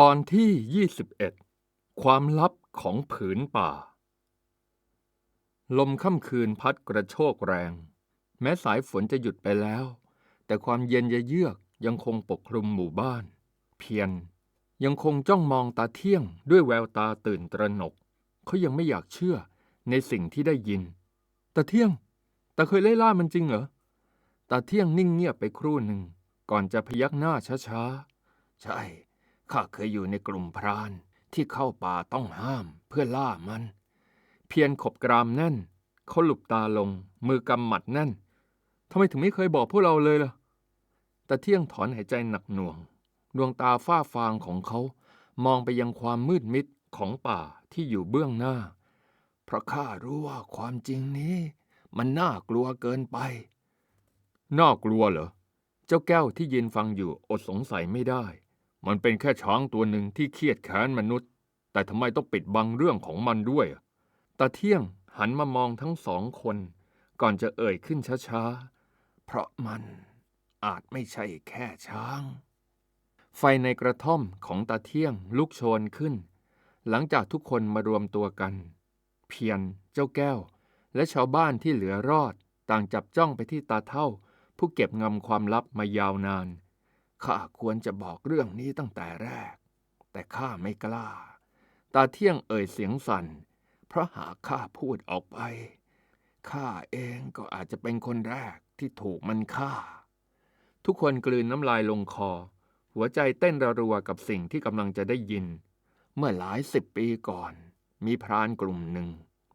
ตอนที่ 21 ความลับของผืนป่า ลมค่ำคืนพัดกระโชกแรง แม้สายฝนจะหยุดไปแล้ว แต่ความเย็นเยือกยังคงปกคลุมหมู่บ้าน เพียรยังคงจ้องมองตาเที่ยงด้วยแววตาตื่นตระหนก เขายังไม่อยากเชื่อในสิ่งที่ได้ยิน ตาเที่ยง ตาเคยไล่ล่ามันจริงเหรอ ตาเที่ยงนิ่งเงียบไปครู่หนึ่ง ก่อนจะพยักหน้าช้าๆ ใช่ ข้าเคยอยู่ในกลุ่มพรานที่เข้าป่าต้องห้ามเพื่อล่ามัน เพียรขบกรามแน่นเขาหลุบตาลง มือกำหมัดแน่นทำไมถึงไม่เคยบอกพวกเราเลยล่ะตาเที่ยงถอนหายใจหนักหน่วง ดวงตาฝ้าฟางของเขา มองไปยังความมืดมิดของป่าที่อยู่เบื้องหน้า เพราะข้ารู้ว่าความจริงนี้ มันน่ากลัวเกินไป น่ากลัวเหรอ เจ้าแก้วที่ยืนฟังอยู่อดสงสัยไม่ได้ มันเป็นแค่ช้างตัวหนึ่งที่เครียดแค้นมนุษย์ แต่ทำไมต้องปิดบังเรื่องของมันด้วยตาเที่ยงหันมามองทั้งสองคน ก่อนจะเอ่ยขึ้นช้าๆ เพราะมันอาจไม่ใช่แค่ช้าง ไฟในกระท่อมของตาเที่ยงลุกโชนขึ้น หลังจากทุกคนมารวมตัวกัน เพียรเจ้าแก้ว และชาวบ้านที่เหลือรอด ต่างจับจ้องไปที่ตาเท่า ผู้เก็บงำความลับมายาวนาน ข้าควรจะบอกเรื่องนี้ตั้งแต่แรก แต่ข้าไม่กล้า ตาเที่ยงเอ่ยเสียงสั่น เพราะหากข้าพูดออกไป ข้าเองก็อาจจะเป็นคนแรกที่ถูกมันฆ่า ทุกคนกลืนน้ำลายลงคอ หัวใจเต้นระรัวกับสิ่งที่กำลังจะได้ยิน เมื่อหลายสิบปีก่อน มีพรานกลุ่มหนึ่ง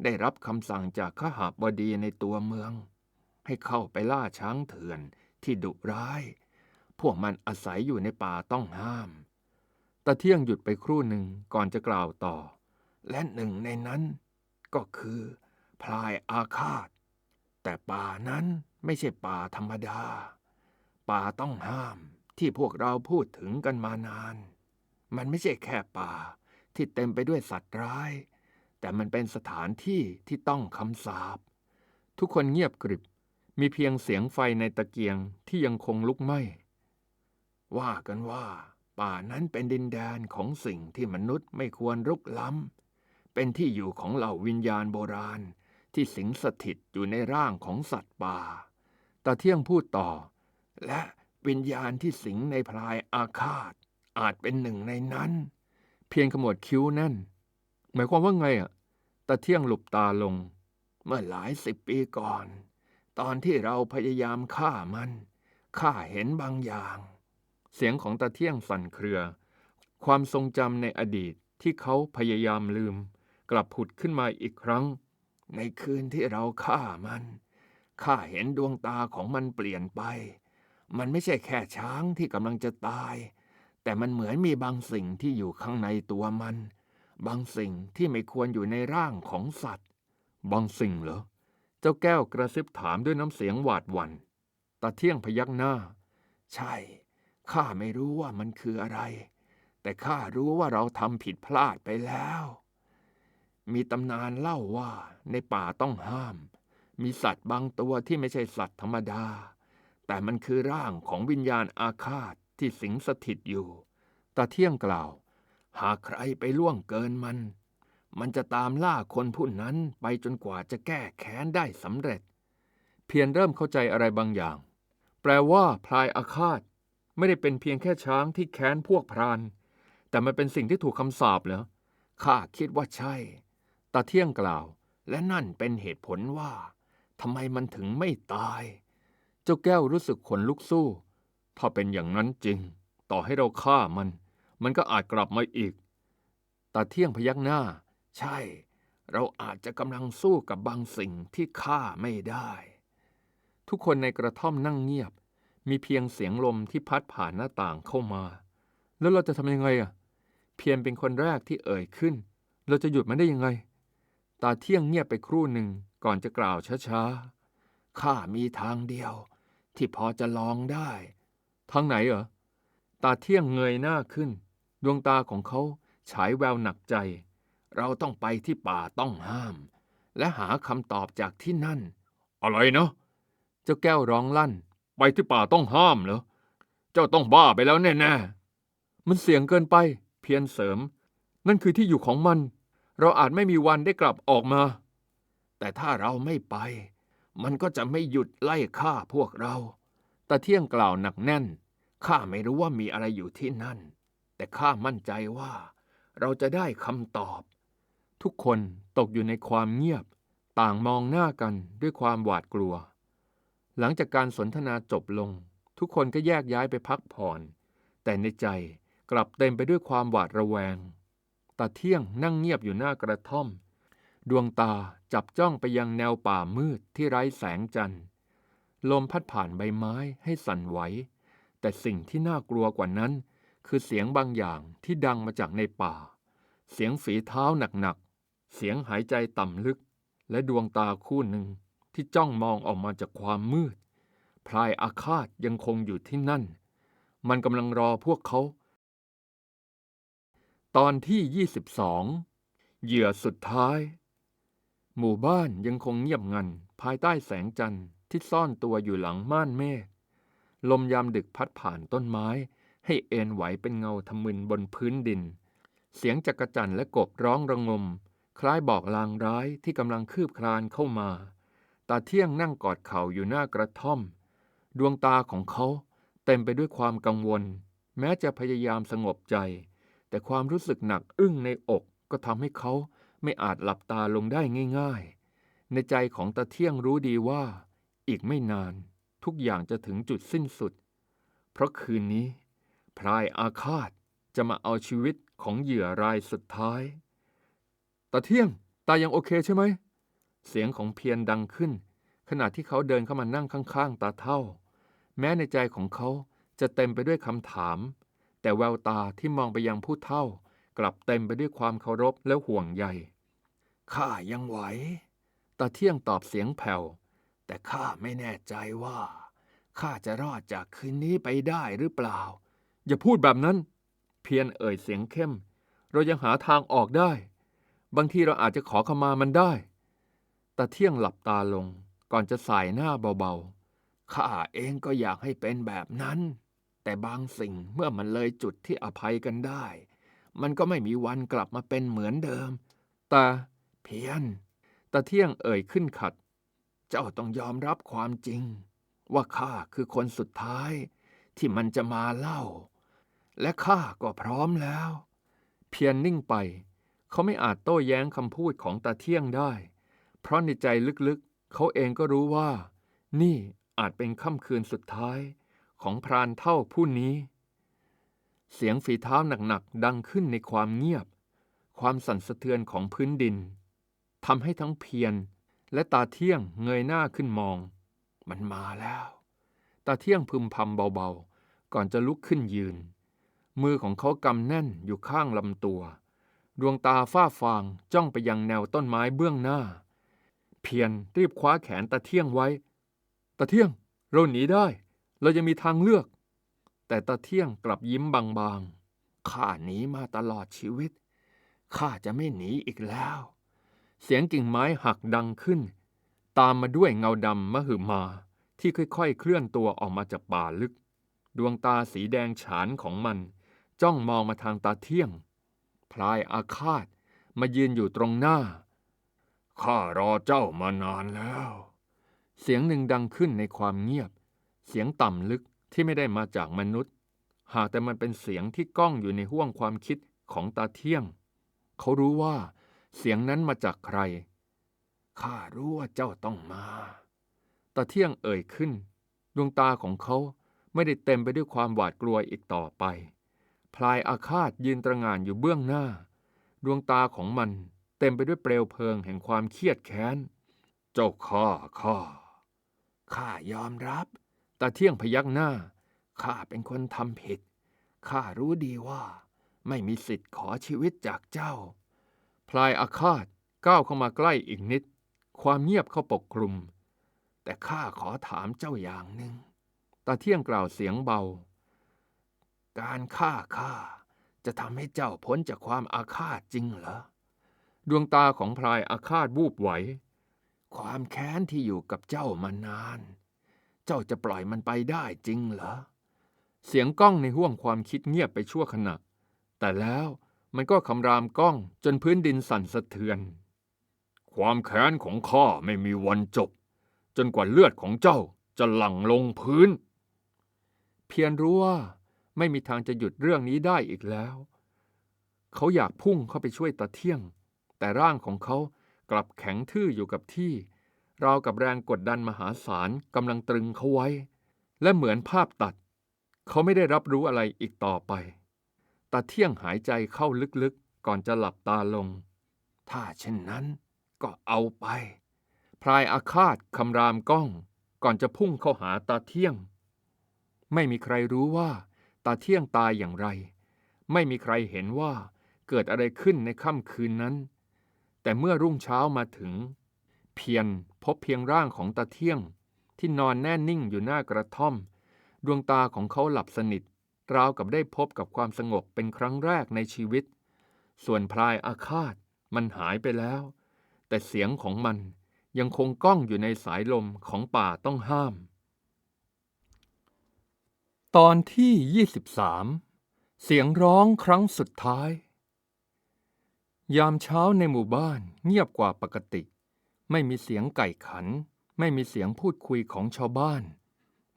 ได้รับคำสั่งจากข้าหาบดีในตัวเมือง ให้เข้าไปล่าช้างเถื่อนที่ดุร้าย พวกมันอาศัยอยู่ในป่าต้องห้ามตาเที่ยงหยุดไปครู่หนึ่งก่อนจะกล่าวต่อ และหนึ่งในนั้น ก็คือพลายอาฆาต แต่ป่านั้นไม่ใช่ป่าธรรมดา ป่าต้องห้ามที่พวกเราพูดถึงกันมานาน มันไม่ใช่แค่ป่าที่เต็มไปด้วยสัตว์ร้าย แต่มันเป็นสถานที่ที่ต้องคำสาป ทุกคนเงียบกริบ มีเพียงเสียงไฟในตะเกียงที่ยังคงลุกไหม้ ว่ากันว่า ป่านั้นเป็นดินแดนของสิ่งที่มนุษย์ไม่ควรรุกล้ำ เป็นที่อยู่ของเหล่าวิญญาณโบราณ ที่สิงสถิตอยู่ในร่างของสัตว์ป่าตาเที่ยงพูดต่อ และวิญญาณที่สิงในพลายอาฆาต อาจเป็นหนึ่งในนั้น เพียงขมวดคิ้วแน่น หมายความว่าไงอะตาเที่ยงหลบตาลง เมื่อหลายสิบปีก่อน ตอนที่เราพยายามฆ่ามันข้าเห็นบางอย่าง เสียงของตาเที่ยงสั่นเครือ ความทรงจำในอดีตที่เขาพยายามลืม กลับผุดขึ้นมาอีกครั้ง ในคืนที่เราฆ่ามันข้าเห็นดวงตาของมันเปลี่ยนไป มันไม่ใช่แค่ช้างที่กำลังจะตาย แต่มันเหมือนมีบางสิ่งที่อยู่ข้างในตัวมัน บางสิ่งที่ไม่ควรอยู่ในร่างของสัตว์ บางสิ่งเหรอ เจ้าแก้วกระซิบถามด้วยน้ำเสียงหวาดหวัน่นตาเที่ยงพยักหน้า ใช่ ข้าไม่รู้ว่ามันคืออะไร แต่ข้ารู้ว่าเราทำผิดพลาดไปแล้ว มีตำนานเล่าว่าในป่าต้องห้าม มีสัตว์บางตัวที่ไม่ใช่สัตว์ธรรมดา แต่มันคือร่างของวิญญาณอาฆาตที่สิงสถิตอยู่ ตาเที่ยงกล่าว หากใครไปล่วงเกินมัน มันจะตามล่าคนผู้นั้นไปจนกว่าจะแก้แค้นได้สำเร็จ เพียรเริ่มเข้าใจอะไรบางอย่าง แปลว่าพลายอาฆาต ไม่ได้เป็นเพียงแค่ช้างที่แค้นพวกพราน แต่มันเป็นสิ่งที่ถูกคำสาปเหรอข้าคิดว่าใช่ตาเที่ยงกล่าว และนั่นเป็นเหตุผลว่าทำไมมันถึงไม่ตาย เจ้าแก้วรู้สึกขนลุกสู้ ถ้าเป็นอย่างนั้นจริง ต่อให้เราฆ่ามัน มันก็อาจกลับมาอีกตาเที่ยงพยักหน้า ใช่ เราอาจจะกำลังสู้กับบางสิ่งที่ฆ่าไม่ได้ ทุกคนในกระท่อมนั่งเงียบ มีเพียงเสียงลมที่พัดผ่านหน้าต่างเข้ามา แล้วเราจะทำยังไงอะ เพียรเป็นคนแรกที่เอ่ยขึ้น เราจะหยุดมันได้ยังไง ตาเที่ยงเงียบไปครู่หนึ่งก่อนจะกล่าวช้าๆ ข้ามีทางเดียว ที่พอจะลองได้ ทางไหนเหรอ ตาเที่ยงเงยหน้าขึ้น ดวงตาของเขาฉายแววหนักใจ เราต้องไปที่ป่าต้องห้าม และหาคำตอบจากที่นั่น อะไรเนาะ เจ้าแก้วร้องลั่น ไปที่ป่าต้องห้ามเหรอ เจ้าต้องบ้าไปแล้วแน่ๆ มันเสี่ยงเกินไป เพียรเสริม นั่นคือที่อยู่ของมัน เราอาจไม่มีวันได้กลับออกมา แต่ถ้าเราไม่ไป มันก็จะไม่หยุดไล่ฆ่าพวกเรา ตาเที่ยงกล่าวหนักแน่น ข้าไม่รู้ว่ามีอะไรอยู่ที่นั่น แต่ข้ามั่นใจว่า เราจะได้คำตอบ ทุกคนตกอยู่ในความเงียบ ต่างมองหน้ากันด้วยความหวาดกลัว หลังจากการสนทนาจบลง ทุกคนก็แยกย้ายไปพักผ่อน แต่ในใจกลับเต็มไปด้วยความหวาดระแวงตาเที่ยงนั่งเงียบอยู่หน้ากระท่อม ดวงตาจับจ้องไปยังแนวป่ามืดที่ไร้แสงจันทร์ลมพัดผ่านใบไม้ให้สั่นไหว แต่สิ่งที่น่ากลัวกว่านั้น คือเสียงบางอย่างที่ดังมาจากในป่า เสียงฝีเท้าหนักๆ เสียงหายใจต่ำลึก และดวงตาคู่หนึ่ง ที่จ้องมองออกมาจากความมืด พลายอาฆาตยังคงอยู่ที่นั่น มันกำลังรอพวกเขา ตอนที่ 22 เหยื่อสุดท้าย หมู่บ้านยังคงเงียบงัน ภายใต้แสงจันทร์ที่ซ่อนตัวอยู่หลังม่านเมฆลมยามดึกพัดผ่านต้นไม้ ให้เอ็นไหวเป็นเงาทำมึนบนพื้นดิน เสียงจักรจั่นและกบร้องระงม คล้ายบอกลางร้ายที่กำลังคืบคลานเข้ามา ตาเที่ยงนั่งกอดเข่าอยู่หน้ากระท่อม ดวงตาของเขาเต็มไปด้วยความกังวล แม้จะพยายามสงบใจ แต่ความรู้สึกหนักอึ้งในอกก็ทำให้เขาไม่อาจหลับตาลงได้ง่ายๆ ในใจของตาเที่ยงรู้ดีว่า อีกไม่นาน ทุกอย่างจะถึงจุดสิ้นสุด เพราะคืนนี้ พรายอาฆาตจะมาเอาชีวิตของเหยื่อรายสุดท้ายตาเที่ยง ตายังโอเคใช่ไหม เสียงของเพียรดังขึ้น ขณะที่เขาเดินเข้ามานั่งข้างๆ ตาเท่า แม้ในใจของเขาจะเต็มไปด้วยคำถาม แต่แววตาที่มองไปยังผู้เท่ากลับเต็มไปด้วยความเคารพและห่วงใยข้ายังไหวตาเที่ยงตอบเสียงแผ่ว แต่ข้าไม่แน่ใจว่าข้าจะรอดจากคืนนี้ไปได้หรือเปล่า อย่าพูดแบบนั้น เพียรเอ่ยเสียงเข้ม เรายังหาทางออกได้ บางทีเราอาจจะขอขมามันได้ ตาเที่ยงหลับตาลงก่อนจะสายหน้าเบาๆ ข้าเองก็อยากให้เป็นแบบนั้น แต่บางสิ่งเมื่อมันเลยจุดที่อภัยกันได้ มันก็ไม่มีวันกลับมาเป็นเหมือนเดิมแต่เพียนตาเที่ยงเอ่ยขึ้นขัด เจ้าต้องยอมรับความจริง ว่าข้าคือคนสุดท้าย ที่มันจะมาเล่า และข้าก็พร้อมแล้ว เพียรนิ่งไป เขาไม่อาจโต้แย้งคำพูดของตาเที่ยงได้ เพราะในใจลึกๆ เขาเองก็รู้ว่า นี่อาจเป็นค่ำคืนสุดท้ายของพรานเท่าผู้นี้ เสียงฝีเท้าหนักๆ ดังขึ้นในความเงียบ ความสั่นสะเทือนของพื้นดินทำให้ทั้งเพียรและตาเที่ยงเงยหน้าขึ้นมอง มันมาแล้ว ตาเที่ยงพึมพำเบาๆ ก่อนจะลุกขึ้นยืน มือของเขากำแน่นอยู่ข้างลำตัว ดวงตาฝ้าฟางจ้องไปยังแนวต้นไม้เบื้องหน้า เพียรรีบคว้าแขนตาเที่ยงไว้ตาเที่ยง เราหนีได้ เรายังมีทางเลือก แต่ตาเที่ยงกลับยิ้มบางๆ ข้าหนีมาตลอดชีวิต ข้าจะไม่หนีอีกแล้ว เสียงกิ่งไม้หักดังขึ้น ตามมาด้วยเงาดำมหึมา ที่ค่อยๆ เคลื่อนตัวออกมาจากป่าลึก ดวงตาสีแดงฉานของมัน จ้องมองมาทางตาเที่ยง พลายอาฆาตมายืนอยู่ตรงหน้า ข้ารอเจ้ามานานแล้ว เสียงหนึ่งดังขึ้นในความเงียบ เสียงต่ำลึกที่ไม่ได้มาจากมนุษย์ หากแต่มันเป็นเสียงที่ก้องอยู่ในห้วงความคิดของตาเที่ยง เขารู้ว่า เสียงนั้นมาจากใคร ข้ารู้ว่าเจ้าต้องมา ตาเที่ยงเอ่ยขึ้น ดวงตาของเขาไม่ได้เต็มไปด้วยความหวาดกลัวอีกต่อไป พลายอาฆาตยืนตระหง่านอยู่เบื้องหน้า ดวงตาของมัน เต็มไปด้วยเปลวเพลิงแห่งความเครียดแค้น เจ้าข้าข้าข้ายอมรับตาเที่ยงพยักหน้า ข้าเป็นคนทำผิด ข้ารู้ดีว่า ไม่มีสิทธิ์ขอชีวิตจากเจ้า พลายอาฆาตก้าวเข้ามาใกล้อีกนิด ความเงียบเข้าปกคลุม แต่ข้าขอถามเจ้าอย่างหนึ่งตาเที่ยงกล่าวเสียงเบา การฆ่าข้าจะทำให้เจ้าพ้นจากความอาฆาตจริงเหรอ ดวงตาของพลายอาฆาตวูบไหว ความแค้นที่อยู่กับเจ้ามานาน เจ้าจะปล่อยมันไปได้จริงเหรอ เสียงก้องในห้วงความคิดเงียบไปชั่วขณะ แต่แล้วมันก็คำรามก้องจนพื้นดินสั่นสะเทือน ความแค้นของข้าไม่มีวันจบ จนกว่าเลือดของเจ้าจะหลั่งลงพื้น เพียรรู้ว่าไม่มีทางจะหยุดเรื่องนี้ได้อีกแล้ว เขาอยากพุ่งเข้าไปช่วยตาเที่ยง แต่ร่างของเขากลับแข็งทื่ออยู่กับที่ ราวกับแรงกดดันมหาศาลกำลังตรึงเขาไว้ และเหมือนภาพตัด เขาไม่ได้รับรู้อะไรอีกต่อไปตาเที่ยงหายใจเข้าลึกๆ ก่อนจะหลับตาลง ถ้าเช่นนั้นก็เอาไป พลายอาฆาตคำรามก้อง ก่อนจะพุ่งเข้าหาตาเที่ยง ไม่มีใครรู้ว่าตาเที่ยงตายอย่างไร ไม่มีใครเห็นว่าเกิดอะไรขึ้นในค่ำคืนนั้น แต่เมื่อรุ่งเช้ามาถึง เพียรพบเพียงร่างของตาเที่ยง ที่นอนแน่นิ่งอยู่หน้ากระท่อม ดวงตาของเขาหลับสนิท ราวกับได้พบกับความสงบเป็นครั้งแรกในชีวิต ส่วนพลายอาฆาตมันหายไปแล้ว แต่เสียงของมันยังคงก้องอยู่ในสายลมของป่าต้องห้าม ตอนที่ 23 เสียงร้องครั้งสุดท้าย ยามเช้าในหมู่บ้านเงียบกว่าปกติ ไม่มีเสียงไก่ขัน ไม่มีเสียงพูดคุยของชาวบ้าน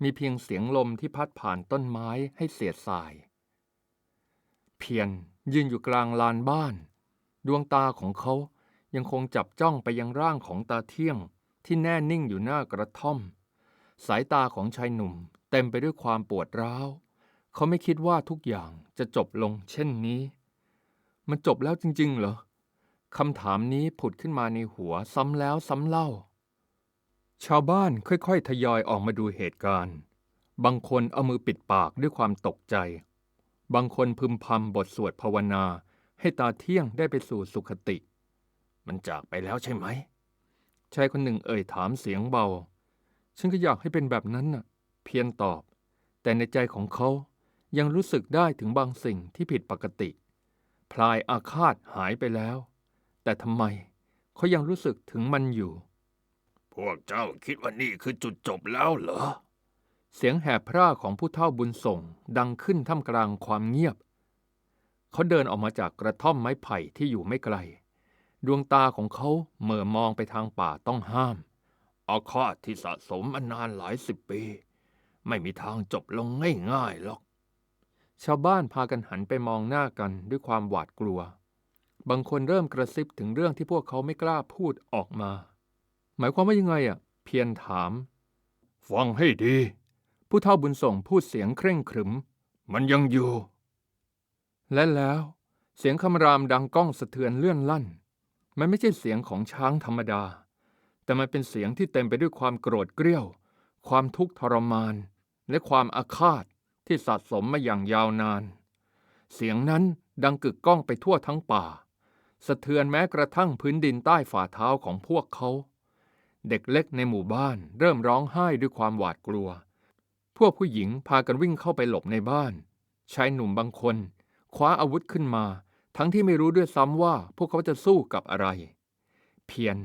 มีเพียงเสียงลมที่พัดผ่านต้นไม้ให้เสียดสาย เพียรยืนอยู่กลางลานบ้าน ดวงตาของเขายังคงจับจ้องไปยังร่างของตาเที่ยงที่แน่นิ่งอยู่หน้ากระท่อม สายตาของชายหนุ่มเต็มไปด้วยความปวดร้าว เขาไม่คิดว่าทุกอย่างจะจบลงเช่นนี้ มันจบแล้วจริง ๆ เหรอคำถามนี้ผุดขึ้นมาในหัวซ้ำแล้วซ้ำเล่า ชาวบ้านค่อยๆ ทยอยออกมาดูเหตุการณ์ บางคนเอามือปิดปากด้วยความตกใจ บางคนพึมพำบทสวดภาวนา ให้ตาเที่ยงได้ไปสู่สุขติ มันจากไปแล้วใช่ไหมชายคนหนึ่งเอ่ยถามเสียงเบา ฉันก็อยากให้เป็นแบบนั้นน่ะ เพียรตอบ แต่ในใจของเขายังรู้สึกได้ถึงบางสิ่งที่ผิดปกติ พลายอาฆาตหายไปแล้ว แต่ทำไมเขายังรู้สึกถึงมันอยู่ พวกเจ้าคิดว่านี่คือจุดจบแล้วเหรอ เสียงแหบพร่าของผู้เฒ่าบุญส่งดังขึ้นท่ามกลางความเงียบ เขาเดินออกมาจากกระท่อมไม้ไผ่ที่อยู่ไม่ไกล ดวงตาของเขาเหม่อมองไปทางป่าต้องห้าม อาฆาตที่สะสมมานานหลายสิบปี ไม่มีทางจบลงง่ายๆหรอก ชาวบ้านพากันหันไปมองหน้ากันด้วยความหวาดกลัว บางคนเริ่มกระซิบถึงเรื่องที่พวกเขาไม่กล้าพูดออกมา หมายความว่ายังไงอะ เพียรถาม ฟังให้ดี ผู้เฒ่าบุญส่งพูดเสียงเคร่งขรึม มันยังอยู่ และแล้ว เสียงคำรามดังก้องสะเทือนเลื่อนลั่น มันไม่ใช่เสียงของช้างธรรมดา แต่มันเป็นเสียงที่เต็มไปด้วยความโกรธเกรี้ยว ความทุกข์ทรมาน และความอาฆาต ที่สะสมมาอย่างยาวนาน เสียงนั้นดังกึกก้องไปทั่วทั้งป่า สะเทือนแม้กระทั่งพื้นดินใต้ฝ่าเท้าของพวกเขา เด็กเล็กในหมู่บ้านเริ่มร้องไห้ด้วยความหวาดกลัว พวกผู้หญิงพากันวิ่งเข้าไปหลบในบ้าน ชายหนุ่มบางคน คว้าอาวุธขึ้นมา ทั้งที่ไม่รู้ด้วยซ้ำว่าพวกเขาจะสู้กับอะไร เพียร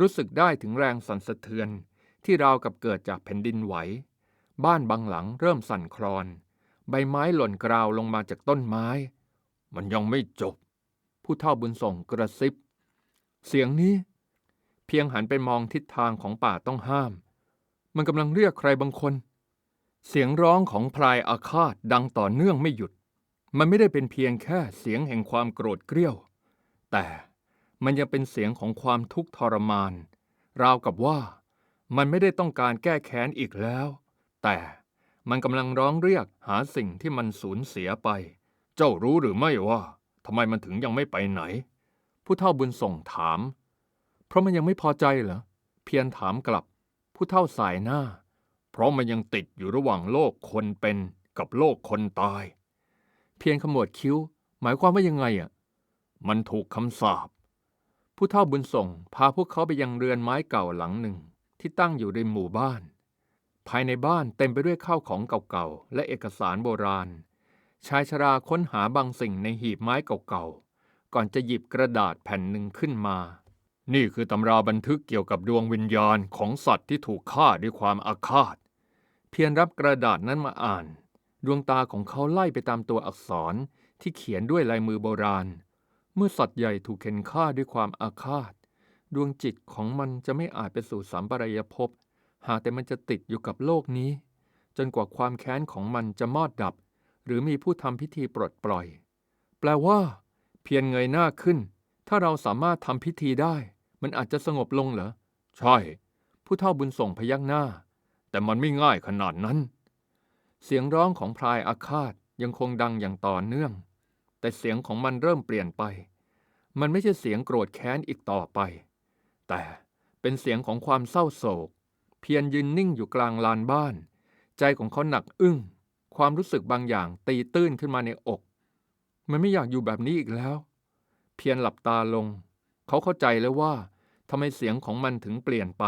รู้สึกได้ถึงแรงสั่นสะเทือนที่ราวกับเกิดจากแผ่นดินไหว บ้านบางหลังเริ่มสั่นคลอน ใบไม้หล่นกราวลงมาจากต้นไม้ มันยังไม่จบ ผู้เฒ่าบุญส่งกระซิบ เสียงนี้ เพียงหันไปมองทิศทางของป่าต้องห้าม มันกำลังเรียกใครบางคน เสียงร้องของพลายอาฆาตดังต่อเนื่องไม่หยุด มันไม่ได้เป็นเพียงแค่เสียงแห่งความโกรธเกรี้ยว แต่มันยังเป็นเสียงของความทุกข์ทรมาน ราวกับว่ามันไม่ได้ต้องการแก้แค้นอีกแล้ว แต่มันกำลังร้องเรียกหาสิ่งที่มันสูญเสียไป เจ้ารู้หรือไม่ว่าทำไมมันถึงยังไม่ไปไหน ผู้เฒ่าบุญส่งถาม เพราะมันยังไม่พอใจเหรอ เพียรถามกลับ ผู้เฒ่าสายหน้า เพราะมันยังติดอยู่ระหว่างโลกคนเป็นกับโลกคนตาย เพียรขมวดคิ้ว หมายความว่ายังไงอะ มันถูกคำสาปผู้เฒ่าบุญส่ง พาพวกเขาไปยังเรือนไม้เก่าหลังหนึ่งที่ตั้งอยู่ในหมู่บ้าน ภายในบ้านเต็มไปด้วยข้าวของเก่าๆ และเอกสารโบราณ ชายชราค้นหาบางสิ่งในหีบไม้เก่าๆ ก่อนจะหยิบกระดาษแผ่นหนึ่งขึ้นมา นี่คือตำราบันทึกเกี่ยวกับดวงวิญญาณของสัตว์ที่ถูกฆ่าด้วยความอาฆาต เพียรรับกระดาษนั้นมาอ่าน ดวงตาของเขาไล่ไปตามตัวอักษรที่เขียนด้วยลายมือโบราณ เมื่อสัตว์ใหญ่ถูกเข็นฆ่าด้วยความอาฆาต ดวงจิตของมันจะไม่อาจไปสู่สามปรายภพ หากแต่มันจะติดอยู่กับโลกนี้ จนกว่าความแค้นของมันจะมอดดับ หรือมีผู้ทำพิธีปลดปล่อย แปลว่า เพียงเงยหน้าขึ้น ถ้าเราสามารถทำพิธีได้ มันอาจจะสงบลงเหรอ ใช่ ผู้เฒ่าบุญส่งพยักหน้า แต่มันไม่ง่ายขนาดนั้น เสียงร้องของพลายอาฆาตยังคงดังอย่างต่อเนื่อง แต่เสียงของมันเริ่มเปลี่ยนไป มันไม่ใช่เสียงโกรธแค้นอีกต่อไป แต่เป็นเสียงของความเศร้าโศก เพียรยืนนิ่งอยู่กลางลานบ้าน ใจของเขาหนักอึ้ง ความรู้สึกบางอย่างตีตื้นขึ้นมาในอก มันไม่อยากอยู่แบบนี้อีกแล้ว เพียรหลับตาลง เขาเข้าใจแล้วว่าทำไมเสียงของมันถึงเปลี่ยนไป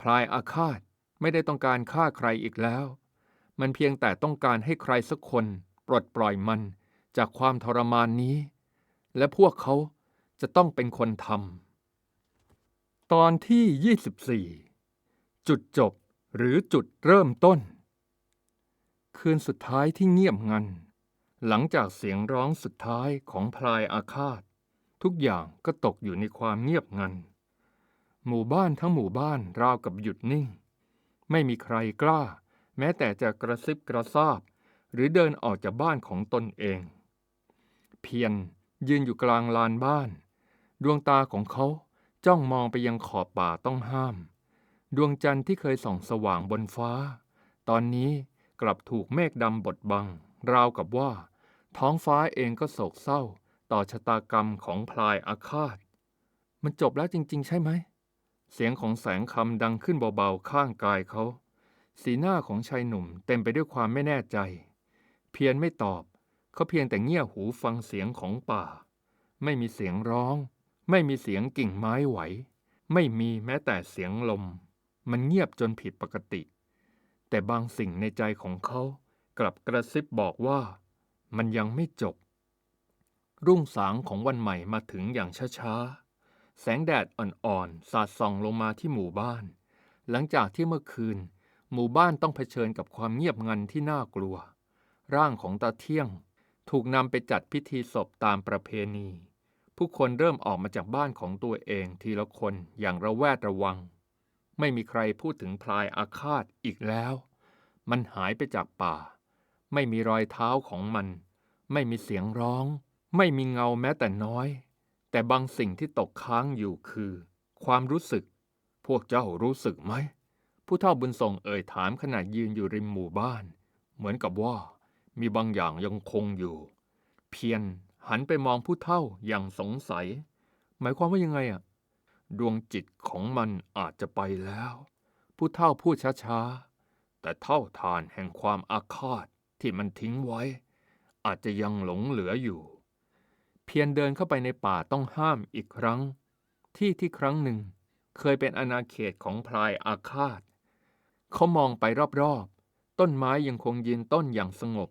พลายอาฆาตไม่ได้ต้องการฆ่าใครอีกแล้ว มันเพียงแต่ต้องการให้ใครสักคนปลดปล่อยมันจากความทรมานนี้ และพวกเขาจะต้องเป็นคนทำตอนที่ 24 จุดจบหรือจุดเริ่มต้น คืนสุดท้ายที่เงียบงัน หลังจากเสียงร้องสุดท้ายของพลายอาฆาต ทุกอย่างก็ตกอยู่ในความเงียบงัน หมู่บ้านทั้งหมู่บ้านราวกับหยุดนิ่ง ไม่มีใครกล้า แม้แต่จะกระซิบกระซาบ หรือเดินออกจากบ้านของตนเอง เพียรยืนอยู่กลางลานบ้าน ดวงตาของเขาจ้องมองไปยังขอบป่าต้องห้าม ดวงจันทร์ที่เคยส่องสว่างบนฟ้า ตอนนี้กลับถูกเมฆดำบดบัง ราวกับว่า ท้องฟ้าเองก็โศกเศร้า ต่อชะตากรรมของพลายอาฆาต มันจบแล้วจริง ๆ ใช่ไหม เสียงของแสงคำดังขึ้นเบาๆข้างกายเขา สีหน้าของชายหนุ่มเต็มไปด้วยความไม่แน่ใจ เพียรไม่ตอบ เขาเพียงแต่เงี่ยหูฟังเสียงของป่า ไม่มีเสียงร้อง ไม่มีเสียงกิ่งไม้ไหว ไม่มีแม้แต่เสียงลม มันเงียบจนผิดปกติ แต่บางสิ่งในใจของเขากลับกระซิบบอกว่ามันยังไม่จบ รุ่งสางของวันใหม่มาถึงอย่างช้าๆ แสงแดดอ่อนๆ สาดส่องลงมาที่หมู่บ้าน หลังจากที่เมื่อคืน หมู่บ้านต้องเผชิญกับความเงียบงันที่น่ากลัว ร่างของตาเที่ยง ถูกนำไปจัดพิธีศพตามประเพณี ผู้คนเริ่มออกมาจากบ้านของตัวเองทีละคนอย่างระแวดระวัง ไม่มีใครพูดถึงพลายอาฆาตอีกแล้ว มันหายไปจากป่า ไม่มีรอยเท้าของมัน ไม่มีเสียงร้อง ไม่มีเงาแม้แต่น้อย แต่บางสิ่งที่ตกค้างอยู่คือ ความรู้สึก พวกเจ้ารู้สึกไหม ผู้เฒ่าบุญส่งเอ่ยถามขณะยืนอยู่ริมหมู่บ้าน เหมือนกับว่า มีบางอย่างยังคงอยู่ เพียรหันไปมองผู้เฒ่าอย่างสงสัย หมายความว่ายังไงอะ ดวงจิตของมันอาจจะไปแล้ว ผู้เฒ่าพูดช้าๆ แต่เท่าทานแห่งความอาฆาตที่มันทิ้งไว้ อาจจะยังหลงเหลืออยู่ เพียรเดินเข้าไปในป่าต้องห้ามอีกครั้ง ที่ที่ครั้งหนึ่งเคยเป็นอาณาเขตของพลายอาฆาต เขามองไปรอบๆ ต้นไม้ยังคงยืนต้นอย่างสงบ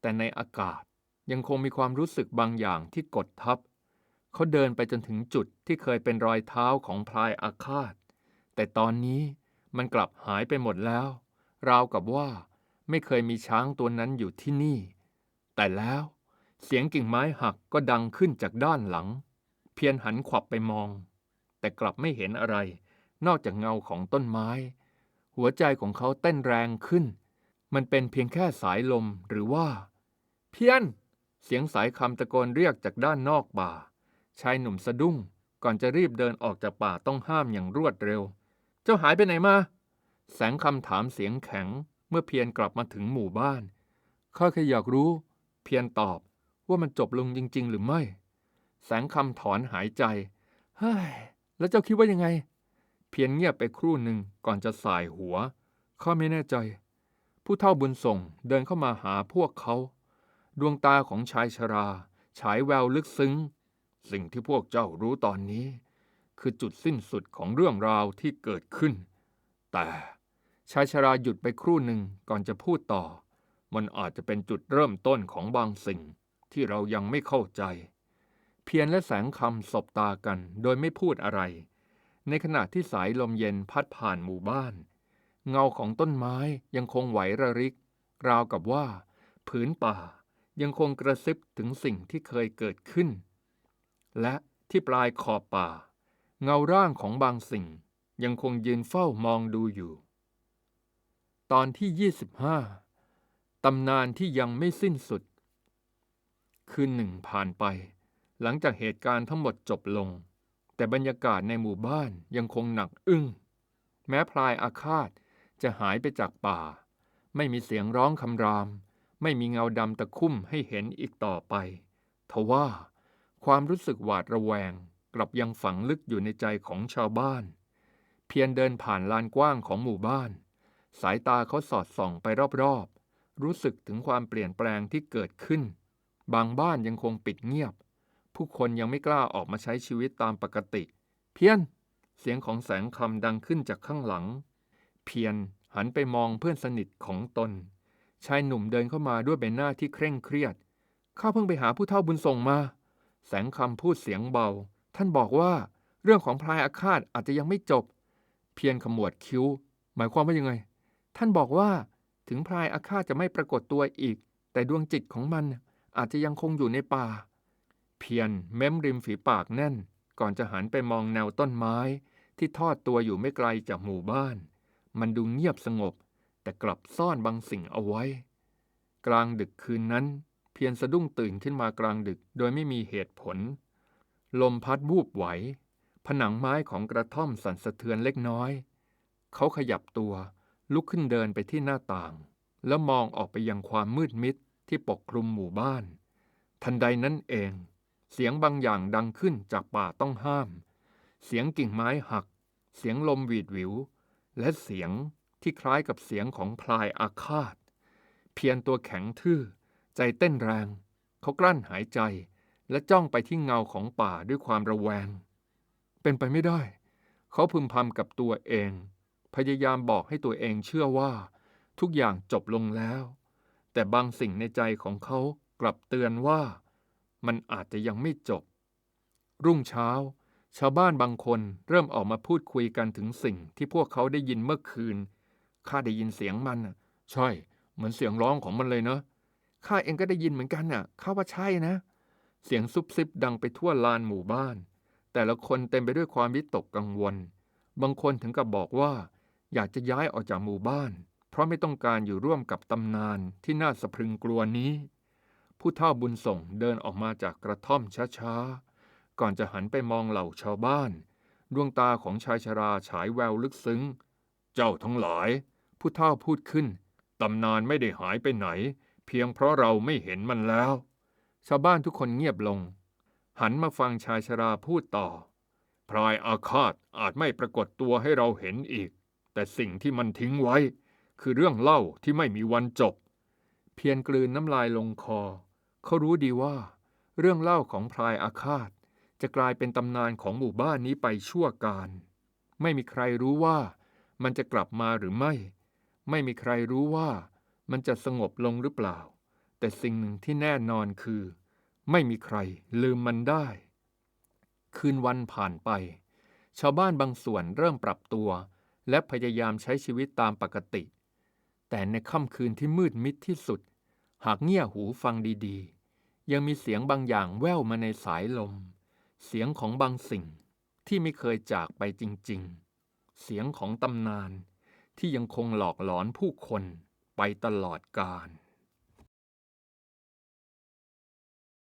แต่ในอากาศยังคงมีความรู้สึกบางอย่างที่กดทับ เขาเดินไปจนถึงจุดที่เคยเป็นรอยเท้าของพลายอาฆาต แต่ตอนนี้มันกลับหายไปหมดแล้ว ราวกับว่าไม่เคยมีช้างตัวนั้นอยู่ที่นี่ แต่แล้วเสียงกิ่งไม้หักก็ดังขึ้นจากด้านหลัง เพียรหันขวับไปมอง แต่กลับไม่เห็นอะไร นอกจากเงาของต้นไม้ หัวใจของเขาเต้นแรงขึ้น มันเป็นเพียงแค่สายลมหรือว่า เพียรเสียงสายคำตะโกนเรียกจากด้านนอกป่า ชายหนุ่มสะดุ้งก่อนจะรีบเดินออกจากป่าต้องห้ามอย่างรวดเร็ว เจ้าหายไปไหนมา แสงคำถามเสียงแข็งเมื่อเพียรกลับมาถึงหมู่บ้าน ข้าแค่อยากรู้ เพียรตอบว่ามันจบลงจริง ๆ หรือไม่ แสงคำถอนหายใจ เฮ้ย แล้วเจ้าคิดว่ายังไง เพียรเงียบไปครู่หนึ่งก่อนจะสายหัว ข้าไม่แน่ใจ ผู้เฒ่าบุญส่งเดินเข้ามาหาพวกเขา ดวงตาของชายชรา ฉายแววลึกซึ้ง สิ่งที่พวกเจ้ารู้ตอนนี้ คือจุดสิ้นสุดของเรื่องราวที่เกิดขึ้น แต่ชายชราหยุดไปครู่หนึ่งก่อนจะพูดต่อ มันอาจจะเป็นจุดเริ่มต้นของบางสิ่งที่เรายังไม่เข้าใจ เพียรและแสงคำสบตากันโดยไม่พูดอะไร ในขณะที่สายลมเย็นพัดผ่านหมู่บ้าน เงาของต้นไม้ยังคงไหวระริก ราวกับว่า ผืนป่ายังคงกระซิบถึงสิ่งที่เคยเกิดขึ้น และที่ปลายขอบป่า เงาร่างของบางสิ่งยังคงยืนเฝ้ามองดูอยู่ ตอนที่ 25 ตำนานที่ยังไม่สิ้นสุด คืนหนึ่งผ่านไป หลังจากเหตุการณ์ทั้งหมดจบลง แต่บรรยากาศในหมู่บ้านยังคงหนักอึ้ง แม้พลายอาฆาตจะหายไปจากป่า ไม่มีเสียงร้องคำราม ไม่มีเงาดำตะคุ่มให้เห็นอีกต่อไป ทว่า ความรู้สึกหวาดระแวง กลับยังฝังลึกอยู่ในใจของชาวบ้าน เพียงเดินผ่านลานกว้างของหมู่บ้าน สายตาเขาสอดส่องไปรอบๆ รู้สึกถึงความเปลี่ยนแปลงที่เกิดขึ้น บางบ้านยังคงปิดเงียบ ผู้คนยังไม่กล้าออกมาใช้ชีวิตตามปกติ เพียน เสียงของแสงคำดังขึ้นจากข้างหลัง เพียนหันไปมองเพื่อนสนิทของตน ชายหนุ่มเดินเข้ามาด้วยใบหน้าที่เคร่งเครียด ข้าเพิ่งไปหาผู้เฒ่าบุญส่งมา แสงคำพูดเสียงเบา ท่านบอกว่า เรื่องของพลายอาฆาตอาจจะยังไม่จบ เพียนขมวดคิ้ว หมายความว่ายังไง ท่านบอกว่า ถึงพลายอาฆาตจะไม่ปรากฏตัวอีก แต่ดวงจิตของมันอาจจะยังคงอยู่ในป่า เพียนเม้มริมฝีปากแน่น ก่อนจะหันไปมองแนวต้นไม้ ที่ทอดตัวอยู่ไม่ไกลจากหมู่บ้าน มันดูเงียบสงบ แต่กลับซ่อนบางสิ่งเอาไว้ กลางดึกคืนนั้น เพียนสะดุ้งตื่นขึ้นมากลางดึกโดยไม่มีเหตุผล ลมพัดวูบไหว ผนังไม้ของกระท่อมสั่นสะเทือนเล็กน้อย เขาขยับตัวลุกขึ้นเดินไปที่หน้าต่าง แล้วมองออกไปยังความมืดมิดที่ปกคลุมหมู่บ้าน ทันใดนั้นเอง เสียงบางอย่างดังขึ้นจากป่าต้องห้าม เสียงกิ่งไม้หัก เสียงลมหวีดหวิว และเสียงที่คล้ายกับเสียงของพลายอาฆาต เพียนตัวแข็งทื่อ ใจเต้นแรง เขากลั้นหายใจ และจ้องไปที่เงาของป่าด้วยความระแวง เป็นไปไม่ได้ เขาพึมพำกับตัวเอง พยายามบอกให้ตัวเองเชื่อว่า ทุกอย่างจบลงแล้ว แต่บางสิ่งในใจของเขากลับเตือนว่า มันอาจจะยังไม่จบ รุ่งเช้า ชาวบ้านบางคนเริ่มออกมาพูดคุยกันถึงสิ่งที่พวกเขาได้ยินเมื่อคืนข้าได้ยินเสียงมัน ใช่ เหมือนเสียงร้องของมันเลยเนอะ ข้าเองก็ได้ยินเหมือนกันน่ะข้าว่าใช่นะ เสียงซุบซิบดังไปทั่วลานหมู่บ้าน แต่ละคนเต็มไปด้วยความวิตกกังวล บางคนถึงกับบอกว่า อยากจะย้ายออกจากหมู่บ้าน เพราะไม่ต้องการอยู่ร่วมกับตำนานที่น่าสะพรึงกลัวนี้ ผู้เฒ่าบุญส่งเดินออกมาจากกระท่อมช้าๆ ก่อนจะหันไปมองเหล่าชาวบ้าน ดวงตาของชายชราฉายแววลึกซึ้ง เจ้าทั้งหลาย ผู้เฒ่าพูดขึ้นตำนานไม่ได้หายไปไหน เพียงเพราะเราไม่เห็นมันแล้ว ชาวบ้านทุกคนเงียบลง หันมาฟังชายชราพูดต่อ พรายอาฆาตอาจไม่ปรากฏตัวให้เราเห็นอีก แต่สิ่งที่มันทิ้งไว้ คือเรื่องเล่าที่ไม่มีวันจบ เพียรกลืนน้ำลายลงคอ เขารู้ดีว่า เรื่องเล่าของพรายอาฆาตจะกลายเป็นตำนานของหมู่บ้านนี้ไปชั่วการ ไม่มีใครรู้ว่ามันจะกลับมาหรือไม่ ไม่มีใครรู้ว่า มันจะสงบลงหรือเปล่า แต่สิ่งหนึ่งที่แน่นอนคือ ไม่มีใครลืมมันได้ คืนวันผ่านไป ชาวบ้านบางส่วนเริ่มปรับตัว และพยายามใช้ชีวิตตามปกติ แต่ในค่ำคืนที่มืดมิดที่สุด หากเงี่ยหูฟังดีๆ ยังมีเสียงบางอย่างแว่วมาในสายลม เสียงของบางสิ่งที่ไม่เคยจากไปจริงๆ เสียงของตำนานที่ยังคงหลอกหลอนผู้คน ไปตลอดกาล